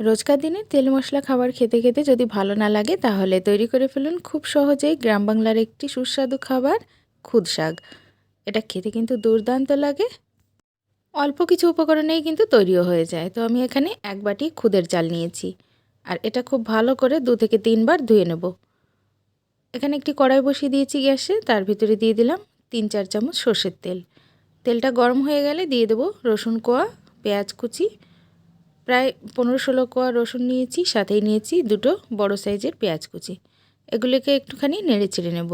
রোজকার দিনে তেল মশলা খাবার খেতে খেতে যদি ভালো না লাগে, তাহলে তৈরি করে ফেলুন খুব সহজেই গ্রাম বাংলার একটি সুস্বাদু খাবার খুদ শাক। এটা খেতে কিন্তু দুর্দান্ত লাগে। অল্প কিছু উপকরণেই কিন্তু তৈরিও হয়ে যায়। তো আমি এখানে এক বাটি খুদের চাল নিয়েছি। আর এটা খুব ভালো করে দু থেকে তিনবার ধুয়ে নেব। এখানে একটি কড়াই বসিয়ে দিয়েছি গ্যাসে, তার ভিতরে দিয়ে দিলাম তিন চার চামচ সর্ষের তেল। তেলটা গরম হয়ে গেলে দিয়ে দেবো রসুন কোয়া, পেঁয়াজ কুচি প্রায় পনেরো ষোলো কোয়া রসুন নিয়েছি, সাথেই নিয়েছি দুটো বড় সাইজের পেঁয়াজ কুচি। এগুলিকে একটুখানি নেড়ে চেড়ে নেব।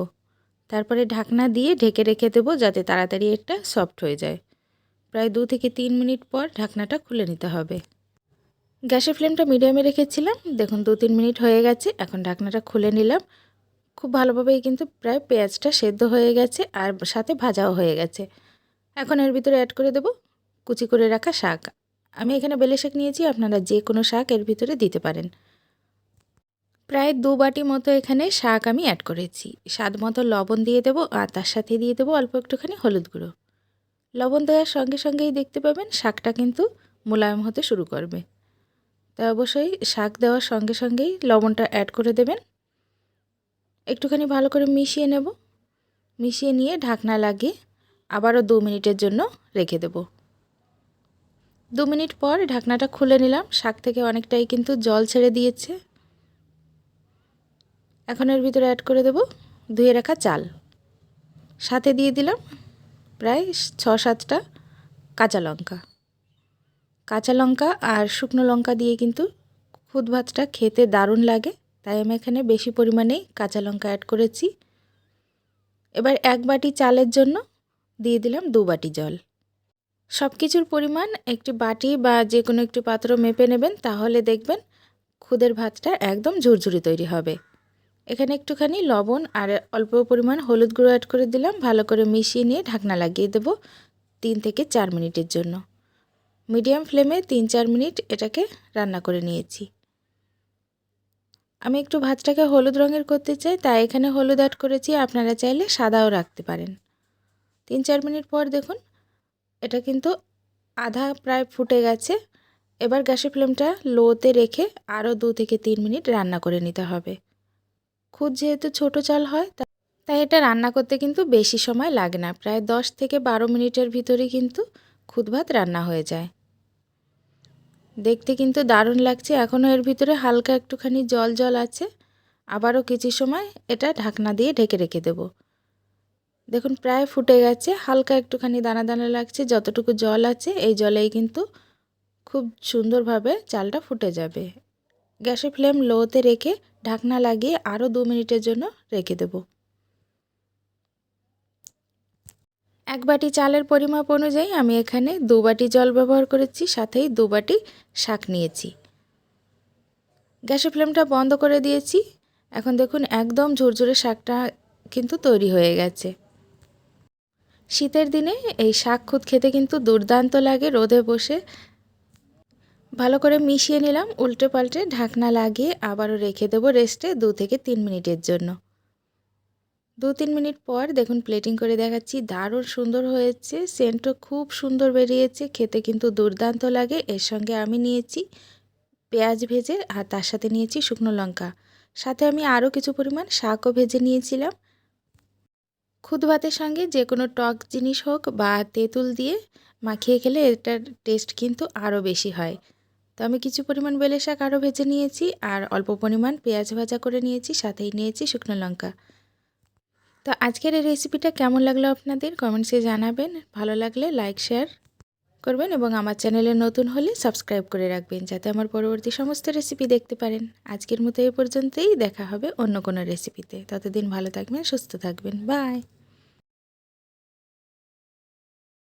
তারপরে ঢাকনা দিয়ে ঢেকে রেখে দেবো যাতে তাড়াতাড়ি একটা সফট হয়ে যায়। প্রায় দু থেকে তিন মিনিট পর ঢাকনাটা খুলে নিতে হবে। গ্যাসের ফ্লেমটা মিডিয়ামে রেখেছিলাম। দেখুন, দু তিন মিনিট হয়ে গেছে, এখন ঢাকনাটা খুলে নিলাম। খুব ভালোভাবেই কিন্তু প্রায় পেঁয়াজটা সেদ্ধ হয়ে গেছে আর সাথে ভাজাও হয়ে গেছে। এখন এর ভিতরে অ্যাড করে দেবো কুচি করে রাখা শাক। আমি এখানে বেলে শাক নিয়েছি, আপনারা যে কোনো শাক এর ভিতরে দিতে পারেন। প্রায় দু বাটি মতো এখানে শাক আমি অ্যাড করেছি। স্বাদ মতো লবণ দিয়ে দেবো আর তার সাথে দিয়ে দেবো অল্প একটুখানি হলুদ গুঁড়ো। লবণ দেওয়ার সঙ্গে সঙ্গেই দেখতে পাবেন শাকটা কিন্তু মোলায়েম হতে শুরু করবে। তা অবশ্যই শাক দেওয়ার সঙ্গে সঙ্গেই লবণটা অ্যাড করে দেবেন। একটুখানি ভালো করে মিশিয়ে নেব। মিশিয়ে নিয়ে ঢাকনা লাগিয়ে আবারও দু মিনিটের জন্য রেখে দেব। দু মিনিট পর ঢাকনাটা খুলে নিলাম। শাক থেকে অনেকটাই কিন্তু জল ছেড়ে দিয়েছে। এখন এর ভিতরে অ্যাড করে দেব ধুয়ে রাখা চাল। সাথে দিয়ে দিলাম প্রায় ছ সাতটা কাঁচা লঙ্কা। কাঁচা লঙ্কা আর শুকনো লঙ্কা দিয়ে কিন্তু খুদ ভাতটা খেতে দারুণ লাগে। তাই আমি এখানে বেশি পরিমাণেই কাঁচা লঙ্কা অ্যাড করেছি। এবার এক বাটি চালের জন্য দিয়ে দিলাম দু বাটি জল। সব কিছুর পরিমাণ একটি বাটি বা যে কোনো একটি পাত্র মেপে নেবেন, তাহলে দেখবেন খুদের ভাতটা একদম ঝুরঝুরি তৈরি হবে। এখানে একটুখানি লবণ আর অল্প পরিমাণ হলুদ গুঁড়ো অ্যাড করে দিলাম, ভালো করে মিশিয়ে নিয়ে ঢাকনা লাগিয়ে দেব তিন থেকে চার মিনিটের জন্য। মিডিয়াম ফ্লেমে তিন চার মিনিট এটাকে রান্না করে নিয়েছি। আমি একটু ভাতটাকে হলুদ রঙের করতে চাই, তাই এখানে হলুদ অ্যাড করেছি, আপনারা চাইলে সাদাও রাখতে পারেন। তিন চার মিনিট পর দেখুন এটা কিন্তু আধা প্রায় ফুটে গেছে। এবার গ্যাসের ফ্লেমটা লোতে রেখে আরও দু থেকে তিন মিনিট রান্না করে নিতে হবে। খুদ যেহেতু ছোট চাল হয় তাই এটা রান্না করতে কিন্তু বেশি সময় লাগে না। প্রায় দশ থেকে বারো মিনিটের ভিতরে কিন্তু খুদ ভাত রান্না হয়ে যায়। দেখতে কিন্তু দারুণ লাগছে। এখনও এর ভিতরে হালকা একটুখানি জল জল আছে। আবারও কিছু সময় এটা ঢাকনা দিয়ে ঢেকে রেখে দেব। দেখুন, প্রায় ফুটে গেছে। হালকা একটুখানি দানা দানা লাগছে। যতটুকু জল আছে, এই জলেই কিন্তু খুব সুন্দরভাবে চালটা ফুটে যাবে। গ্যাসের ফ্লেম লোতে রেখে ঢাকনা লাগিয়ে আরও দু মিনিটের জন্য রেখে দেব। এক বাটি চালের পরিমাপ অনুযায়ী আমি এখানে দু বাটি জল ব্যবহার করেছি, সাথেই দু বাটি শাক নিয়েছি। গ্যাসের ফ্লেমটা বন্ধ করে দিয়েছি। এখন দেখুন, একদম ঝুরঝুরে শাকটা কিন্তু তৈরি হয়ে গেছে। শীতের দিনে এই শাক খুদ খেতে কিন্তু দুর্দান্ত লাগে রোদে বসে। ভালো করে মিশিয়ে নিলাম, উল্টে পাল্টে ঢাকনা লাগিয়ে আবারও রেখে দেবো রেস্টে দু থেকে তিন মিনিটের জন্য। দু তিন মিনিট পর দেখুন প্লেটিং করে দেখাচ্ছি, দারুণ সুন্দর হয়েছে, সেন্টও খুব সুন্দর বেরিয়েছে, খেতে কিন্তু দুর্দান্ত লাগে। এর সঙ্গে আমি নিয়েছি পেঁয়াজ ভেজে আর তার সাথে নিয়েছি শুকনো লঙ্কা। সাথে আমি আরও কিছু পরিমাণ শাকও ভেজে নিয়েছিলাম। খুদ ভাতের সঙ্গে যে কোনো টক জিনিস হোক বা তেঁতুল দিয়ে মাখিয়ে খেলে এটার টেস্ট কিন্তু আরও বেশি হয়। তো আমি কিছু পরিমাণ বেলে শাক আরও ভেজে নিয়েছি আর অল্প পরিমাণ পেঁয়াজ ভাজা করে নিয়েছি, সাথেই নিয়েছি শুকনো লঙ্কা। তো আজকের এই রেসিপিটা কেমন লাগল আপনাদের? কমেন্টসে জানাবেন। ভালো লাগলে লাইক শেয়ার করবেন এবং আমার চ্যানেলে নতুন হলে সাবস্ক্রাইব করে রাখবেন যাতে আমার পরবর্তী সমস্ত রেসিপি দেখতে পারেন। আজকের মতো এ পর্যন্তই। দেখা হবে অন্য কোনো রেসিপিতে ততদিন ভালো থাকবেন, সুস্থ থাকবেন। বাই